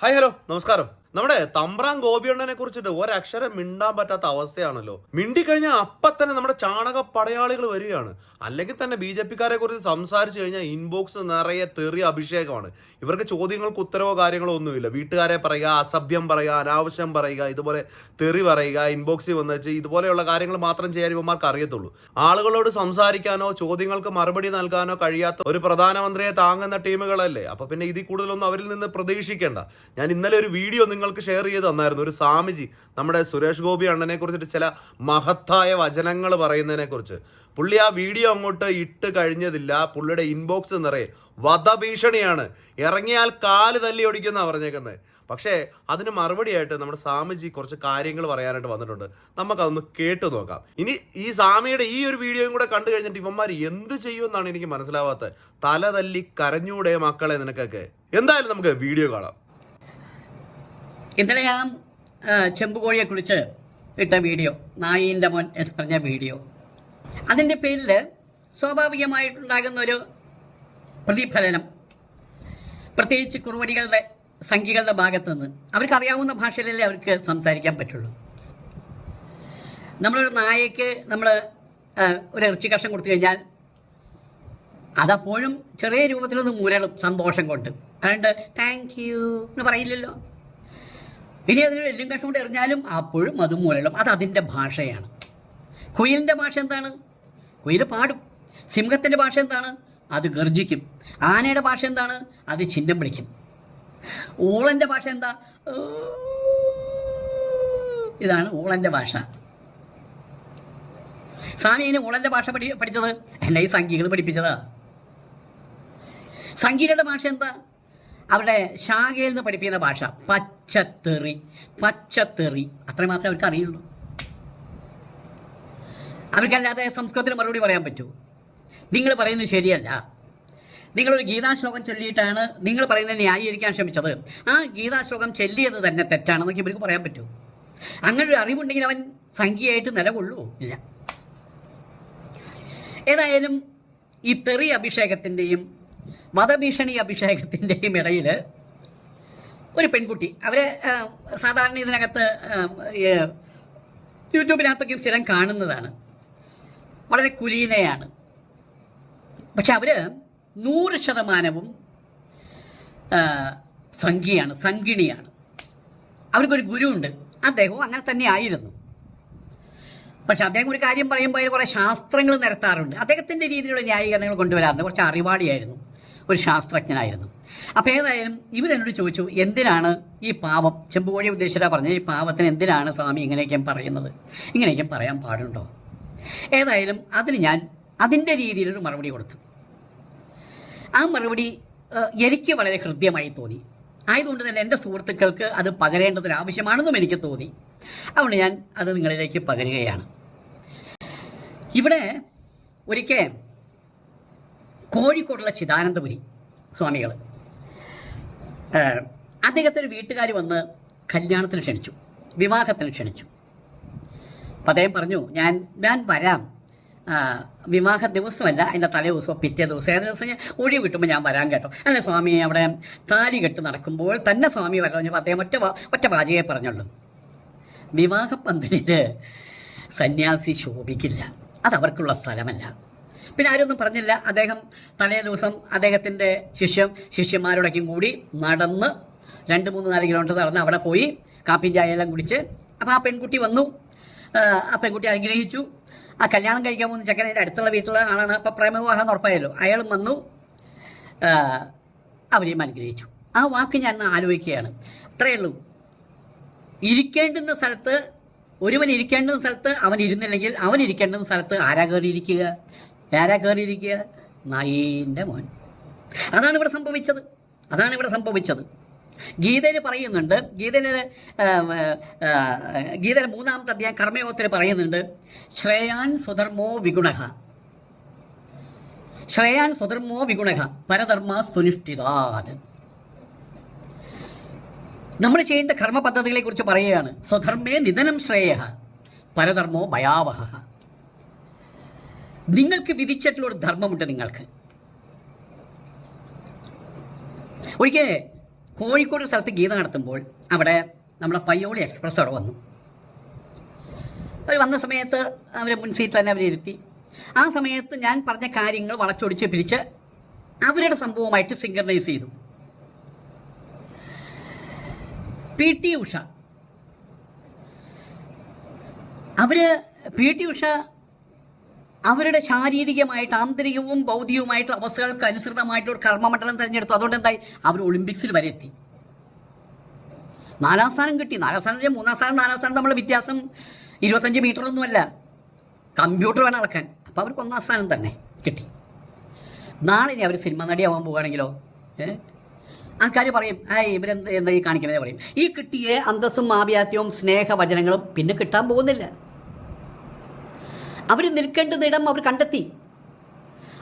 Hi hello. നമസ്കാരം. നമ്മുടെ തമ്പ്രാൻ ഗോപിയണ്ണനെ കുറിച്ചിട്ട് ഒരക്ഷരം മിണ്ടാൻ പറ്റാത്ത അവസ്ഥയാണല്ലോ. മിണ്ടിക്കഴിഞ്ഞാൽ അപ്പം തന്നെ നമ്മുടെ ചാണക പടയാളികൾ വരികയാണ്. അല്ലെങ്കിൽ തന്നെ ബി ജെ പിക്കാരെ കുറിച്ച് സംസാരിച്ചു കഴിഞ്ഞാൽ ഇൻബോക്സ് നിറയെ തെറി അഭിഷേകമാണ്. ഇവർക്ക് ചോദ്യങ്ങൾക്ക് ഉത്തരവോ കാര്യങ്ങളോ ഒന്നുമില്ല. വീട്ടുകാരെ പറയുക അസഭ്യം പറയുക അനാവശ്യം പറയുക ഇതുപോലെ തെറി പറയുക ഇൻബോക്സിൽ വന്ന് വെച്ച് ഇതുപോലെയുള്ള കാര്യങ്ങൾ മാത്രം ചെയ്യാൻ ഇവന്മാർക്ക് അറിയത്തുള്ളൂ. ആളുകളോട് സംസാരിക്കാനോ ചോദ്യങ്ങൾക്ക് മറുപടി നൽകാനോ കഴിയാത്ത ഒരു പ്രധാനമന്ത്രിയെ താങ്ങുന്ന ടീമുകളല്ലേ? അപ്പൊ പിന്നെ ഇതിൽ കൂടുതലൊന്നും അവരിൽ നിന്ന് പ്രതീക്ഷിക്കേണ്ട. ഞാൻ ഇന്നലെ ഒരു വീഡിയോ നിങ്ങൾക്ക് ഷെയർ ചെയ്ത് തന്നായിരുന്നു. ഒരു സ്വാമിജി നമ്മുടെ സുരേഷ് ഗോപി അണ്ണനെ കുറിച്ചിട്ട് ചില മഹത്തായ വചനങ്ങൾ പറയുന്നതിനെ കുറിച്ച്. പുള്ളി ആ വീഡിയോ അങ്ങോട്ട് ഇട്ട് കഴിഞ്ഞതില്ല. പുള്ളിയുടെ ഇൻബോക്സ് നിറയെ വധഭീഷണിയാണ്. ഇറങ്ങിയാൽ കാൽ തല്ലി ഒടിക്കുന്ന പറഞ്ഞേക്കുന്നത് പക്ഷേ അതിന് മറുപടിയായിട്ട് നമ്മുടെ സ്വാമിജി കുറച്ച് കാര്യങ്ങൾ പറയാനായിട്ട് വന്നിട്ടുണ്ട്. നമുക്കതൊന്ന് കേട്ടു നോക്കാം. ഇനി ഈ സ്വാമിയുടെ ഈ ഒരു വീഡിയോയും കൂടെ കണ്ടു കഴിഞ്ഞിട്ട് ഇവന്മാർ എന്ത് ചെയ്യുമെന്നാണ് എനിക്ക് മനസ്സിലാവാത്തത്. തല തല്ലി കരഞ്ഞൂടെ മക്കളെ നിനക്കൊക്കെ. എന്തായാലും നമുക്ക് വീഡിയോ കാണാം. ഇന്നലെ ഞാൻ ചെമ്പുകോഴിയെക്കുറിച്ച് ഇട്ട വീഡിയോ നായീന്റെ മോൻ എന്ന് പറഞ്ഞ വീഡിയോ. അതിന്റെ പേരിൽ സ്വാഭാവികമായിട്ടുണ്ടാകുന്ന ഒരു പ്രതിഫലനം. പ്രത്യേകിച്ച് കുറുവടികളുടെ സംഖ്യകളുടെ ഭാഗത്തു നിന്ന് അവർക്ക് അറിയാവുന്ന ഭാഷയിലല്ലേ അവർക്ക് സംസാരിക്കാൻ പറ്റുള്ളൂ. നമ്മളൊരു നായയ്ക്ക് നമ്മൾ ഒരു ഇറച്ചി കഷ്ണം കൊടുത്തു കഴിഞ്ഞാൽ അതപ്പോഴും ചെറിയ രൂപത്തിലൊന്ന് മുരളും സന്തോഷം കൊണ്ട്. അതുകൊണ്ട് താങ്ക് യു എന്ന് പറയില്ലല്ലോ. ഇനി അതിന് എല്ലും കഷ്ണം കൊണ്ട് എറിഞ്ഞാലും അപ്പോഴും അതും മുരളും അത് അതിന്റെ ഭാഷയാണ്. കുയിലിന്റെ ഭാഷ എന്താണ്? കുയിൽ പാടും. സിംഹത്തിന്റെ ഭാഷ എന്താണ്? അത് ഗർജിക്കും. ആനയുടെ ഭാഷ എന്താണ്? അത് ചിഹ്നം വിളിക്കും. ഊളന്റെ ഭാഷ എന്താ? ഇതാണ് ഊളന്റെ ഭാഷ. സ്വാമി ഇനി ഊളന്റെ ഭാഷ പഠി പഠിച്ചത്? എന്നെ ഈ സംഖ്യകൾ പഠിപ്പിച്ചതാ. സംഖ്യകളുടെ ഭാഷ എന്താ? അവരുടെ ശാഖയിൽ നിന്ന് പഠിപ്പിക്കുന്ന ഭാഷ പച്ചത്തെറി പച്ചത്തെറി. അത്രമാത്രമേ മാത്രമേ അവർക്ക് അറിയുള്ളൂ. അവർക്കല്ലാതെ സംസ്കൃതത്തിൽ മറുപടി പറയാൻ പറ്റൂ. നിങ്ങൾ പറയുന്നത് ശരിയല്ല. നിങ്ങളൊരു ഗീതാശ്ലോകം ചൊല്ലിയിട്ടാണ് നിങ്ങൾ പറയുന്നത് ന്യായീകരിക്കാൻ ശ്രമിച്ചത്. ആ ഗീതാശ്ലോകം ചൊല്ലിയത് തന്നെ തെറ്റാണെന്നൊക്കെ ഇവർക്ക് പറയാൻ പറ്റൂ. അങ്ങനെ ഒരു അറിവുണ്ടെങ്കിൽ അവൻ സംഖ്യയായിട്ട് നിലകൊള്ളൂ ഇല്ല. ഏതായാലും ഈ തെറി അഭിഷേകത്തിന്റെയും മതഭീഷണി അഭിഷേകത്തിന്റെയും ഇടയിൽ ഒരു പെൺകുട്ടി അവരെ സാധാരണ ഇതിനകത്ത് യൂട്യൂബിനകത്തൊക്കെയും സ്ഥിരം കാണുന്നതാണ്. വളരെ കുലീനയാണ്. പക്ഷെ അവർ നൂറ് ശതമാനവും സംഖിയാണ് സംഗിണിയാണ് അവർക്കൊരു ഗുരുവുണ്ട്. അദ്ദേഹവും അങ്ങനെ തന്നെ ആയിരുന്നു. പക്ഷെ അദ്ദേഹം ഒരു കാര്യം പറയുമ്പോൾ അതിൽ കുറേ ശാസ്ത്രങ്ങൾ നിരത്താറുണ്ട്. അദ്ദേഹത്തിന്റെ രീതിയിലുള്ള ന്യായീകരണങ്ങൾ കൊണ്ടുവരാറുണ്ട്. കുറച്ച് അറിവാളിയായിരുന്നു. ഒരു ശാസ്ത്രജ്ഞനായിരുന്നു. അപ്പോൾ ഏതായാലും ഇവരെന്നോട് ചോദിച്ചു എന്തിനാണ് ഈ പാപം ചെമ്പുകോഴി ഉദ്ദേശിച്ചാ പറഞ്ഞ ഈ പാവത്തിന് എന്തിനാണ് സ്വാമി ഇങ്ങനെയൊക്കെ പറയുന്നത്? ഇങ്ങനെയൊക്കെ പറയാൻ പാടുണ്ടോ? ഏതായാലും അതിന് ഞാൻ അതിന്റെ രീതിയിലൊരു മറുപടി കൊടുത്തു. ആ മറുപടി എനിക്ക് വളരെ ഹൃദ്യമായി തോന്നി. ആയതുകൊണ്ട് തന്നെ എന്റെ സുഹൃത്തുക്കൾക്ക് അത് പകരേണ്ടതൊരു ആവശ്യമാണെന്നും എനിക്ക് തോന്നി. അതുകൊണ്ട് ഞാൻ അത് നിങ്ങളിലേക്ക് പകരുകയാണ്. ഇവിടെ ഒരിക്കൽ കോഴിക്കോടുള്ള ചിദാനന്ദപുരി സ്വാമികൾ അദ്ദേഹത്തിന് വീട്ടുകാർ വന്ന് കല്യാണത്തിന് ക്ഷണിച്ചു വിവാഹത്തിന് ക്ഷണിച്ചു. അപ്പം അദ്ദേഹം പറഞ്ഞു ഞാൻ ഞാൻ വരാം. വിവാഹ ദിവസമല്ല എന്റെ തലേ ദിവസമോ പിറ്റേ ദിവസം ഏത് ദിവസം ഞാൻ ഒഴിവ് കിട്ടുമ്പോൾ ഞാൻ വരാൻ കേട്ടോ. അല്ലെ സ്വാമി അവിടെ താലി കെട്ട് നടക്കുമ്പോൾ തന്നെ സ്വാമി പറഞ്ഞപ്പോൾ അദ്ദേഹം ഒറ്റ ഒറ്റ വാചകയെ പറഞ്ഞുള്ളൂ. വിവാഹ പന്തലിൽ സന്യാസി ശോഭിക്കില്ല അതവർക്കുള്ള സ്ഥലമല്ല. പിന്നെ ആരൊന്നും പറഞ്ഞില്ല. അദ്ദേഹം തലേ ദിവസം അദ്ദേഹത്തിന്റെ ശിഷ്യം ശിഷ്യന്മാരോടൊക്കെയും കൂടി നടന്ന് രണ്ട് മൂന്ന് നാല് കിലോമീറ്റർ നടന്ന് അവിടെ പോയി കാപ്പിയും ചായയെല്ലാം കുടിച്ച് അപ്പോൾ ആ പെൺകുട്ടി വന്നു. ആ, പെൺകുട്ടി അനുഗ്രഹിച്ചു. ആ കല്യാണം കഴിക്കാൻ പോകുന്ന ചെക്കൻ അതിന്റെ അടുത്തുള്ള വീട്ടിലുള്ള ആളാണ്. അപ്പോൾ പ്രേമവിവാഹം ഉറപ്പായല്ലോ. അയാളും വന്നു. അവരെയും അനുഗ്രഹിച്ചു. ആ വാക്ക് ഞാൻ ആലോചിക്കുകയാണ്. അത്രയേ ഉള്ളൂ. ഇരിക്കേണ്ടുന്ന സ്ഥലത്ത് ഒരുവൻ ഇരിക്കേണ്ടുന്ന സ്ഥലത്ത് അവൻ ഇരുന്നില്ലെങ്കിൽ അവൻ ഇരിക്കേണ്ടുന്ന സ്ഥലത്ത് ആരാ കയറിയിരിക്കുക? ആരാ കയറിയിരിക്കുക നായീന്റെ മോൻ. അതാണ് ഇവിടെ സംഭവിച്ചത്. അതാണ് ഇവിടെ സംഭവിച്ചത്. ഗീതയിൽ പറയുന്നുണ്ട് ഗീതയിൽ ഗീതയിലെ മൂന്നാമത്തെ അധ്യായം കർമ്മയോഗത്തിൽ പറയുന്നുണ്ട് ശ്രേയാൻ സ്വധർമ്മോ വിഗുണഹ. ശ്രേയാൻ സ്വധർമ്മോ വിഗുണഹ പരധർമ്മ സുനിഷ്ഠിതാത് നമ്മൾ ചെയ്യേണ്ട കർമ്മ പദ്ധതികളെ കുറിച്ച് പറയുകയാണ്. സ്വധർമ്മേ നിധനം ശ്രേയ പരധർമ്മോ ഭയാവഹ. നിങ്ങൾക്ക് വിധിച്ചിട്ടുള്ള ഒരു ധർമ്മമുണ്ട് നിങ്ങൾക്ക്. ഒരിക്കൽ കോഴിക്കോട് സ്ഥലത്ത് ഗീത നടത്തുമ്പോൾ അവിടെ നമ്മുടെ പയ്യോളി എക്സ്പ്രസ് അവിടെ വന്നു. അവർ വന്ന സമയത്ത് അവരെ മുൻ സീറ്റിൽ തന്നെ അവരിരുത്തി ആ സമയത്ത് ഞാൻ പറഞ്ഞ കാര്യങ്ങൾ വളച്ചൊടിച്ച് പിരിച്ച് അവരുടെ സംഭവമായിട്ട് സിങ്കർണൈസ് ചെയ്തു. P T Usha. അവർ പി ടി ഉഷ അവരുടെ ശാരീരികമായിട്ട് ആന്തരികവും ഭൗതികവുമായിട്ടുള്ള അവസ്ഥകൾക്ക് അനുസൃതമായിട്ട് ഒരു കർമ്മമണ്ഡലം തിരഞ്ഞെടുത്തു. അതുകൊണ്ട് എന്തായി അവർ ഒളിമ്പിക്സിൽ വരെ എത്തി. നാലാം സ്ഥാനം കിട്ടി. നാലാം സ്ഥാനം മൂന്നാം സ്ഥാനം നാലാം സ്ഥാനം നമ്മളെ വ്യത്യാസം ഇരുപത്തഞ്ച് മീറ്റർ ഒന്നുമല്ല കമ്പ്യൂട്ടർ വേണം അളക്കാൻ. അപ്പോൾ അവർക്ക് ഒന്നാം സ്ഥാനം തന്നെ കിട്ടി. നാളെ ഇനി അവർ സിനിമ നടിയാവാൻ പോവുകയാണെങ്കിലോ ഏഹ് ആൾക്കാർ പറയും ആ ഇവരെന്ത് എന്താ ഈ കാണിക്കുന്നത് പറയും. ഈ കിട്ടിയ അന്തസ്സും ആഭ്യാത്യവും സ്നേഹവചനങ്ങളും പിന്നെ കിട്ടാൻ പോകുന്നില്ല. അവർ നിൽക്കേണ്ടുന്ന ഇടം അവർ കണ്ടെത്തി.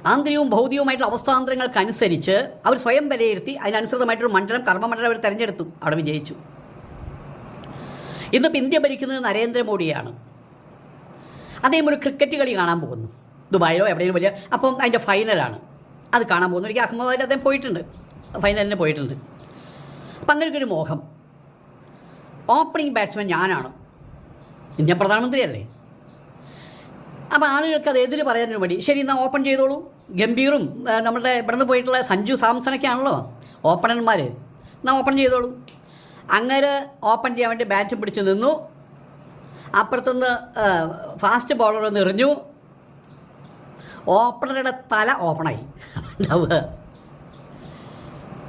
ആന്തരികവും ഭൗതികവുമായിട്ടുള്ള അവസ്ഥാന്തരങ്ങൾക്കനുസരിച്ച് അവർ സ്വയം വിലയിരുത്തി അതിനനുസൃതമായിട്ടൊരു മണ്ഡലം കർമ്മമണ്ഡലം അവർ തിരഞ്ഞെടുത്തു. അവിടെ വിജയിച്ചു. ഇന്നിപ്പോൾ ഇന്ത്യ ഭരിക്കുന്നത് നരേന്ദ്രമോദിയാണ്. അദ്ദേഹം ഒരു ക്രിക്കറ്റ് കളി കാണാൻ പോകുന്നു. ദുബായിലോ എവിടെയെങ്കിലും വലിയ അപ്പം അതിന്റെ ഫൈനലാണ് അത് കാണാൻ പോകുന്നു. എനിക്ക് അഹമ്മദാബാദിൽ അദ്ദേഹം പോയിട്ടുണ്ട്. ഫൈനലിന് പോയിട്ടുണ്ട്. അപ്പം അങ്ങനെയൊക്കെ ഒരു മോഹം. ഓപ്പണിംഗ് ബാറ്റ്സ്മാൻ ഞാനാണ്. ഇന്ത്യൻ പ്രധാനമന്ത്രിയല്ലേ? അപ്പോൾ ആളുകൾക്ക് അത് എതിര് പറയാനൊരു മടി. ശരി എന്നാൽ ഓപ്പൺ ചെയ്തോളൂ. ഗംഭീറും നമ്മുടെ ഇവിടുന്ന് പോയിട്ടുള്ള സഞ്ജു സാംസണൊക്കെ ആണല്ലോ ഓപ്പണർമാർ എന്നാൽ ഓപ്പൺ ചെയ്തോളൂ. അങ്ങനെ ഓപ്പൺ ചെയ്യാൻ വേണ്ടി ബാറ്റ് പിടിച്ച് നിന്നു. അപ്പുറത്തുനിന്ന് ഫാസ്റ്റ് ബോളർ എറിഞ്ഞു. ഓപ്പണറുടെ തല ഓപ്പണായി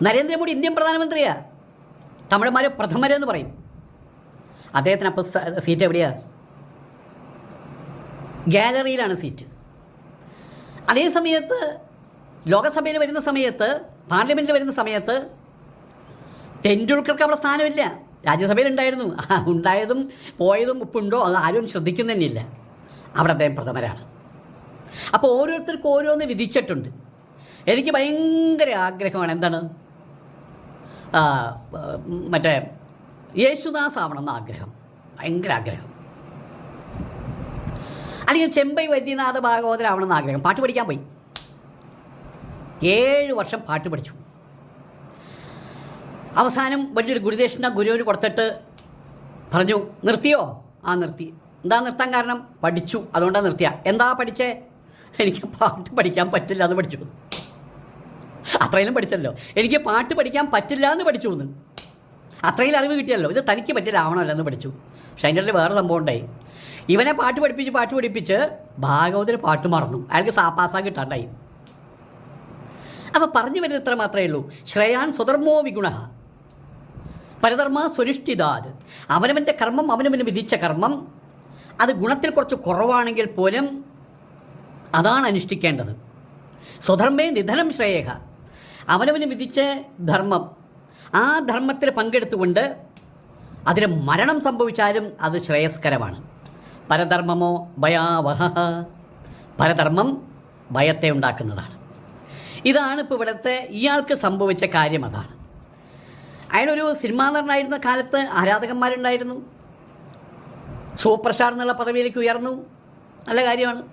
നരേന്ദ്രമോദി ഇന്ത്യൻ പ്രധാനമന്ത്രിയാണ് തമിഴന്മാർ പ്രഥമരെന്ന് പറയും. അദ്ദേഹത്തിന് അപ്പോൾ സീറ്റ് എവിടെയാ? ഗാലറിയിലാണ് സീറ്റ്. അതേ സമയത്ത് ലോകസഭയിൽ വരുന്ന സമയത്ത് പാർലമെന്റിൽ വരുന്ന സമയത്ത് ടെൻഡുൽക്കർക്ക് അവിടെ സ്ഥാനമില്ല. രാജ്യസഭയിൽ ഉണ്ടായിരുന്നു ഉണ്ടായതും പോയതും ഉപ്പുണ്ടോ അത് ആരും ശ്രദ്ധിക്കുന്ന തന്നെയില്ല. അവിടെ അദ്ദേഹം പ്രഥമരാണ്. അപ്പോൾ ഓരോരുത്തർക്കും ഓരോന്ന് വിധിച്ചിട്ടുണ്ട്. എനിക്ക് ഭയങ്കര ആഗ്രഹമാണ് എന്താണ്? മറ്റേ യേശുദാസ് ആവണം എന്ന ആഗ്രഹം. ഭയങ്കര ആഗ്രഹം. അല്ലെങ്കിൽ ചെമ്പൈ വൈദ്യനാഥ ഭാഗവതരാവണമെന്ന് ആഗ്രഹം പാട്ട് പഠിക്കാൻ പോയി. ഏഴ് വർഷം പാട്ട് പഠിച്ചു. അവസാനം വലിയൊരു ഗുരുദേശന ഗുരുവിന് കൊടുത്തിട്ട് പറഞ്ഞു നിർത്തിയോ? ആ നിർത്തി. എന്താ നിർത്താൻ കാരണം? പഠിച്ചു. അതുകൊണ്ടാണ് നിർത്തിയ. എന്താ പഠിച്ചേ? എനിക്ക് പാട്ട് പഠിക്കാൻ പറ്റില്ല എന്ന് പഠിച്ചു. അത്രയിലും പഠിച്ചല്ലോ. എനിക്ക് പാട്ട് പഠിക്കാൻ പറ്റില്ല എന്ന് പഠിച്ചു എന്ന്. അത്രയും അറിവ് കിട്ടിയല്ലോ. ഇത് തനിക്ക് പറ്റില്ല ആവണമല്ലോ എന്ന് പഠിച്ചു. പക്ഷെ വേറെ സംഭവം ഉണ്ടായി. ഇവനെ പാട്ട് പഠിപ്പിച്ച് പാട്ട് പഠിപ്പിച്ച് ഭാഗവതന് പാട്ട് മറന്നു. അയാൾക്ക് സാപ്പാസാ കിട്ടാണ്ടായി. അപ്പോൾ പറഞ്ഞു വരുന്നത് ഇത്ര മാത്രമേ ഉള്ളൂ. ശ്രേയാൻ സ്വധർമ്മോ വിഗുണ. പരധർമ്മ സുനിഷ്ഠിതാത് അവനവന്റെ കർമ്മം അവനവന് വിധിച്ച കർമ്മം. അത് ഗുണത്തിൽ കുറച്ച് കുറവാണെങ്കിൽ പോലും അതാണ് അനുഷ്ഠിക്കേണ്ടത്. സ്വധർമ്മേ നിധനം ശ്രേയഹ. അവനവന് വിധിച്ച ധർമ്മം. ആ ധർമ്മത്തിൽ പങ്കെടുത്തുകൊണ്ട് അതിന് മരണം സംഭവിച്ചാലും അത് ശ്രേയസ്കരമാണ്. പരധർമ്മമോ ഭയാവഹ. പരധർമ്മം ഭയത്തെ ഉണ്ടാക്കുന്നതാണ്. ഇതാണ് ഇപ്പോൾ ഇവിടുത്തെ ഇയാൾക്ക് സംഭവിച്ച കാര്യം അതാണ്. അയാളൊരു സിനിമാ നടനായിരുന്ന കാലത്ത് ആരാധകന്മാരുണ്ടായിരുന്നു. സൂപ്പർ സ്റ്റാർ എന്നുള്ള പദവിയിലേക്ക് ഉയർന്നു. നല്ല കാര്യമാണ്.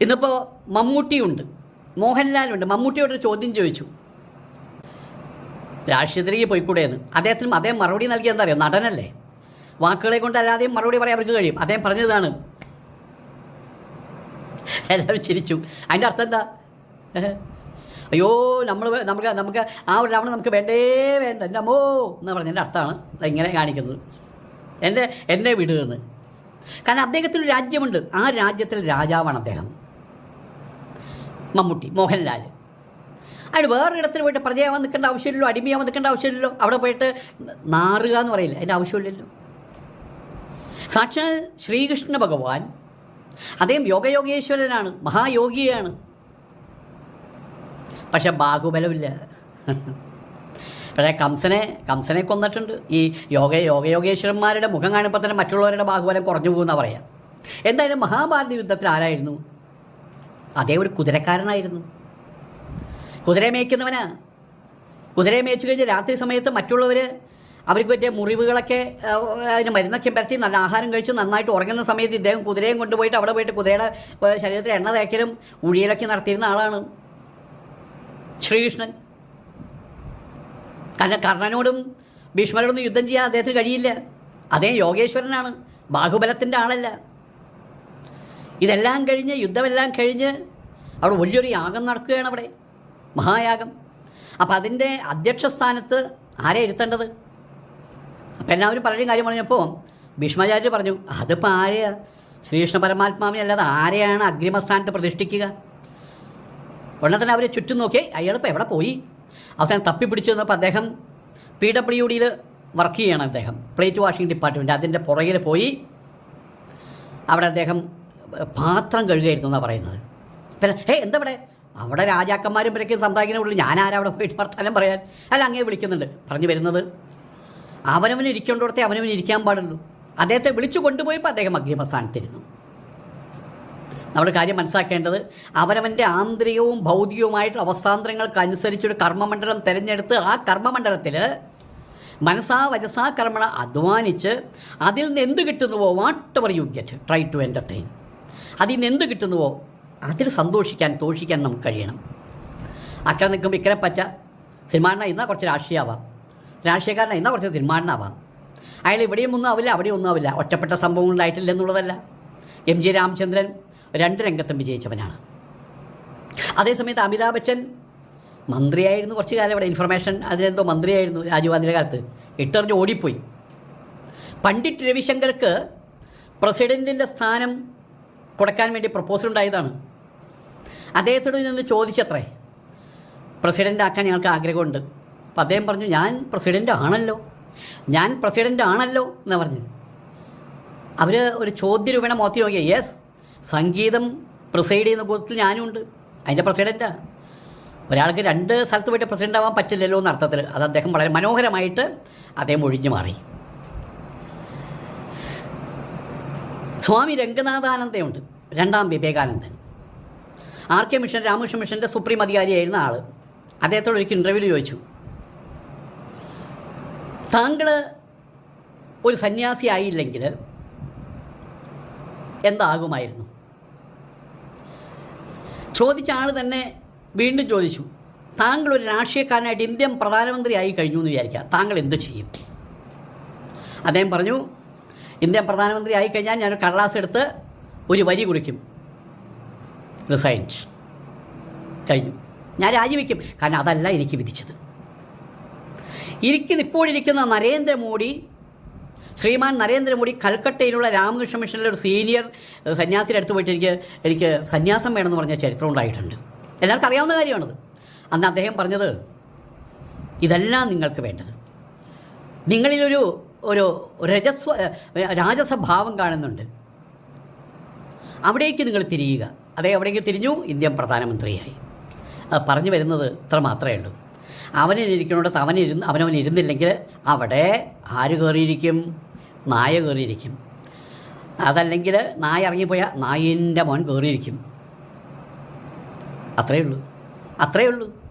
ഇന്നിപ്പോൾ മമ്മൂട്ടിയുണ്ട്. മോഹൻലാലുണ്ട്. മമ്മൂട്ടിയോട് ചോദ്യം ചോദിച്ചു. രാഷ്ട്രീയത്തിലേക്ക് പോയിക്കൂടെയെന്ന്. അദ്ദേഹത്തിനും അദ്ദേഹം മറുപടി നൽകിയ എന്താ അറിയോ? നടനല്ലേ. വാക്കുകളെ കൊണ്ട് അല്ലാതെയും മറുപടി പറയാൻ അവർക്ക് കഴിയും. അദ്ദേഹം പറഞ്ഞതാണ്. എല്ലാവരും ചിരിച്ചു. അതിന്റെ അർത്ഥം എന്താ? അയ്യോ നമ്മൾ നമുക്ക് നമുക്ക് ആ ഒരു രാവണം നമുക്ക് വേണ്ടേ വേണ്ട. എന്റെ അമ്മോ എന്ന് പറഞ്ഞതിന്റെ അർത്ഥമാണ് ദാ ഇങ്ങനെ കാണിക്കുന്നത്. എന്റെ എന്നെ വിടുകയെന്ന് കാരണം അദ്ദേഹത്തിന് രാജ്യമുണ്ട്. ആ രാജ്യത്തിൽ രാജാവാണ് അദ്ദേഹം. മമ്മൂട്ടി മോഹൻലാൽ അയാൾ വേറൊരിടത്തിൽ പോയിട്ട് പ്രജയാവാൻ നിൽക്കേണ്ട ആവശ്യമില്ലല്ലോ അടിമയാവാൻ നിൽക്കേണ്ട ആവശ്യമില്ലല്ലോ. അവിടെ പോയിട്ട് നാറുക എന്ന് പറയില്ല? അതിന്റെ ആവശ്യമില്ലല്ലോ. സാക്ഷാൽ ശ്രീകൃഷ്ണ ഭഗവാൻ അദ്ദേഹം യോഗയോഗേശ്വരനാണ് മഹായോഗിയാണ്. പക്ഷെ ബാഹുബലമില്ല. പക്ഷേ കംസനെ കംസനെ കൊന്നിട്ടുണ്ട്. ഈ യോഗ യോഗയോഗേശ്വരന്മാരുടെ മുഖം കാണുമ്പോൾ തന്നെ മറ്റുള്ളവരുടെ ബാഹുബലം കുറഞ്ഞു പോകുന്ന പറയാം. എന്തായാലും മഹാഭാരത യുദ്ധത്തിൽ ആരായിരുന്നു? അതേ ഒരു കുതിരക്കാരനായിരുന്നു. കുതിരയെ മേയ്ക്കുന്നവനാ? കുതിരയെ മേയിച്ചു കഴിഞ്ഞ് രാത്രി സമയത്ത് മറ്റുള്ളവർ അവർക്ക് പറ്റിയ മുറിവുകളൊക്കെ അതിന് മരുന്നൊക്കെ പരത്തി നല്ല ആഹാരം കഴിച്ച് നന്നായിട്ട് ഉറങ്ങുന്ന സമയത്ത് ഇദ്ദേഹം കുതിരയും കൊണ്ടുപോയിട്ട് അവിടെ പോയിട്ട് കുതിരയുടെ ശരീരത്തിൽ എണ്ണ തേക്കലും ഉഴിയലൊക്കെ നടത്തിയിരുന്ന ആളാണ്. ശ്രീകൃഷ്ണൻ. കാരണം കർണനോടും ഭീഷ്മരോടൊന്നും യുദ്ധം ചെയ്യാൻ അദ്ദേഹത്തിന് കഴിയില്ല. അതേ യോഗേശ്വരനാണ് ബാഹുബലത്തിന്റെ ആളല്ല. ഇതെല്ലാം കഴിഞ്ഞ് യുദ്ധമെല്ലാം കഴിഞ്ഞ് അവിടെ വലിയൊരു യാഗം നടക്കുകയാണ് അവിടെ. മഹായാഗം. അപ്പം അതിന്റെ അധ്യക്ഷ സ്ഥാനത്ത് ആരെ ഇരുത്തേണ്ടത്? അപ്പം എല്ലാവരും പലരും കാര്യം പറഞ്ഞപ്പോൾ ഭീഷ്മാചാര്യ പറഞ്ഞു അതിപ്പോൾ ആരെയാ ശ്രീകൃഷ്ണ പരമാത്മാവിനെ അല്ലാതെ ആരെയാണ് അഗ്രിമസ്ഥാനത്ത് പ്രതിഷ്ഠിക്കുക? ഉടനെ തന്നെ അവരെ ചുറ്റും നോക്കി അയാളിപ്പോൾ എവിടെ പോയി? അവസാനം തപ്പിപ്പിടിച്ചു വന്നപ്പോൾ അദ്ദേഹം പി ഡബ്ല്യു ഡിയിൽ വർക്ക് ചെയ്യണം അദ്ദേഹം. പ്ലേറ്റ് വാഷിംഗ് ഡിപ്പാർട്ട്മെന്റ് അതിന്റെ പുറകിൽ പോയി അവിടെ അദ്ദേഹം പാത്രം കഴുകുകയായിരുന്നു എന്നാണ് പറയുന്നത്. പിന്നെ ഹേ എന്താ ഇവിടെ? അവിടെ രാജാക്കന്മാരും ഇവരൊക്കെ സംസാരിക്കുന്നതിനുള്ളിൽ ഞാൻ ആരാ അവിടെ പോയിട്ട് വർത്താനം പറയാൻ? അല്ല അങ്ങേ വിളിക്കുന്നുണ്ട്. പറഞ്ഞു വരുന്നത്? അവനവന് ഇരിക്കേണ്ടിടത്തെ അവനവന് ഇരിക്കാൻ പാടുള്ളൂ. അദ്ദേഹത്തെ വിളിച്ചു കൊണ്ടുപോയപ്പോൾ അദ്ദേഹം അഗ്രിമസ്ഥാനത്തിരുന്നു നമ്മൾ കാര്യം മനസ്സിലാക്കേണ്ടത് അവനവന്റെ ആന്തരികവും ഭൗതികവുമായിട്ടുള്ള അവസ്ഥാന്തരങ്ങൾക്ക് അനുസരിച്ചൊരു കർമ്മമണ്ഡലം തിരഞ്ഞെടുത്ത് ആ കർമ്മമണ്ഡലത്തിൽ മനസ്സാ വജസാ കർമ്മണ അധ്വാനിച്ച് അതിൽ നിന്ന് എന്ത് കിട്ടുന്നുവോ whatever you get? Try to entertain അതിൽ നിന്ന് എന്ത് കിട്ടുന്നുവോ അതിൽ സന്തോഷിക്കാൻ തോഷിക്കാൻ നമുക്ക് കഴിയണം. അക്കരെ നിൽക്കുമ്പോൾ ഇക്കരെ പച്ച സിനിമാണ്ണ ഇന്നാ കുറച്ച് രാഷ്ട്രീയമാവാം. രാഷ്ട്രീയക്കാരനാ ഇന്നാ കുറച്ച് സിനിമാണ്ണാവാം അയാൾ ഇവിടെയും ഒന്നും ആവില്ല അവിടെയും ഒന്നും ആവില്ല. ഒറ്റപ്പെട്ട സംഭവങ്ങളിലായിട്ടില്ല എന്നുള്ളതല്ല. എം ജി രാമചന്ദ്രൻ രണ്ട് രംഗത്തും വിജയിച്ചവനാണ്. അതേസമയത്ത് അമിതാഭ് ബച്ചൻ മന്ത്രിയായിരുന്നു കുറച്ച് കാലം ഇവിടെ. ഇൻഫർമേഷൻ അതിനെന്തോ മന്ത്രിയായിരുന്നു രാജീവ് ഗാന്ധിയുടെ കാലത്ത്. ഇട്ടെറിഞ്ഞ് ഓടിപ്പോയി. പണ്ഡിറ്റ് രവിശങ്കർക്ക് പ്രസിഡന്റിന്റെ സ്ഥാനം കൊടുക്കാൻ വേണ്ടി പ്രപ്പോസൽ ഉണ്ടായതാണ്. അദ്ദേഹത്തോട് നിന്ന് ചോദിച്ചത്രേ പ്രസിഡന്റ് ആക്കാൻ ഞങ്ങൾക്ക് ആഗ്രഹമുണ്ട്. അപ്പം അദ്ദേഹം പറഞ്ഞു ഞാൻ പ്രസിഡന്റ് ആണല്ലോ. ഞാൻ പ്രസിഡന്റ് ആണല്ലോ എന്ന് പറഞ്ഞു. അവർ ഒരു ചോദ്യരൂപേണ മോത്തി നോക്കിയ യെസ് സംഗീതം പ്രിസൈഡ് ചെയ്യുന്ന കൂട്ടത്തിൽ ഞാനും ഉണ്ട് അതിന്റെ പ്രസിഡന്റാണ് ഒരാൾക്ക് രണ്ട് സ്ഥലത്ത് പോയിട്ട് പ്രസിഡന്റ് ആവാൻ പറ്റില്ലല്ലോ എന്ന അർത്ഥത്തിൽ അത് അദ്ദേഹം വളരെ മനോഹരമായിട്ട് അദ്ദേഹം ഒഴിഞ്ഞു മാറി. സ്വാമി രംഗനാഥാനന്ദയുണ്ട്. രണ്ടാം വിവേകാനന്ദൻ. ആർ കെ മിഷൻ രാമകൃഷ്ണ മിഷന്റെ സുപ്രീം അധികാരിയായിരുന്ന ആൾ അദ്ദേഹത്തോട് ഒരിക്കൽ ഇന്റർവ്യൂ ചോദിച്ചു. താങ്കൾ ഒരു സന്യാസി ആയില്ലെങ്കിൽ എന്താകുമായിരുന്നു? ചോദിച്ച ആൾ തന്നെ വീണ്ടും ചോദിച്ചു. താങ്കൾ ഒരു രാഷ്ട്രീയക്കാരനായിട്ട് ഇന്ത്യൻ പ്രധാനമന്ത്രി ആയി കഴിഞ്ഞു എന്ന് വിചാരിക്കുക. താങ്കൾ എന്ത് ചെയ്യും? അദ്ദേഹം പറഞ്ഞു ഇന്ത്യൻ പ്രധാനമന്ത്രി ആയിക്കഴിഞ്ഞാൽ ഞാനൊരു കടലാസ് എടുത്ത് ഒരു വരി കുറിക്കും. റിസൈൻ കഴിഞ്ഞു. ഞാൻ രാജിവെക്കും. കാരണം അതല്ല എനിക്ക് വിധിച്ചത്. ഇരിക്കുന്ന ഇപ്പോഴിരിക്കുന്ന നരേന്ദ്രമോദി ശ്രീമാൻ നരേന്ദ്രമോദി കൽക്കട്ടയിലുള്ള രാമകൃഷ്ണ മിഷനിലെ ഒരു സീനിയർ സന്യാസിയുടെ അടുത്ത് പോയിട്ട് എനിക്ക് എനിക്ക് സന്യാസം വേണമെന്ന് പറഞ്ഞ ചരിത്രം ഉണ്ടായിട്ടുണ്ട്. എല്ലാവർക്കും അറിയാവുന്ന കാര്യമാണത്. അന്ന് അദ്ദേഹം പറഞ്ഞത് ഇതെല്ലാം നിങ്ങൾക്ക് വേണ്ടത്. നിങ്ങളിലൊരു ഒരു രജസ്വ രാജസഭാവം കാണുന്നുണ്ട്. അവിടേക്ക് നിങ്ങൾ തിരിയുക. അതേ അവിടേക്ക് തിരിഞ്ഞു ഇന്ത്യൻ പ്രധാനമന്ത്രിയായി. പറഞ്ഞു വരുന്നത് ഇത്ര മാത്രമേ ഉള്ളൂ. അവനിരിക്കണോടത്ത് അവനിരുന്ന് അവനവൻ ഇരുന്നില്ലെങ്കിൽ അവിടെ ആര് കയറിയിരിക്കും? നായ കയറിയിരിക്കും. അതല്ലെങ്കിൽ നായ ഇറങ്ങിപ്പോയാൽ നായിന്റെ മോൻ കയറിയിരിക്കും. അത്രയേ ഉള്ളൂ. അത്രയേ ഉള്ളൂ.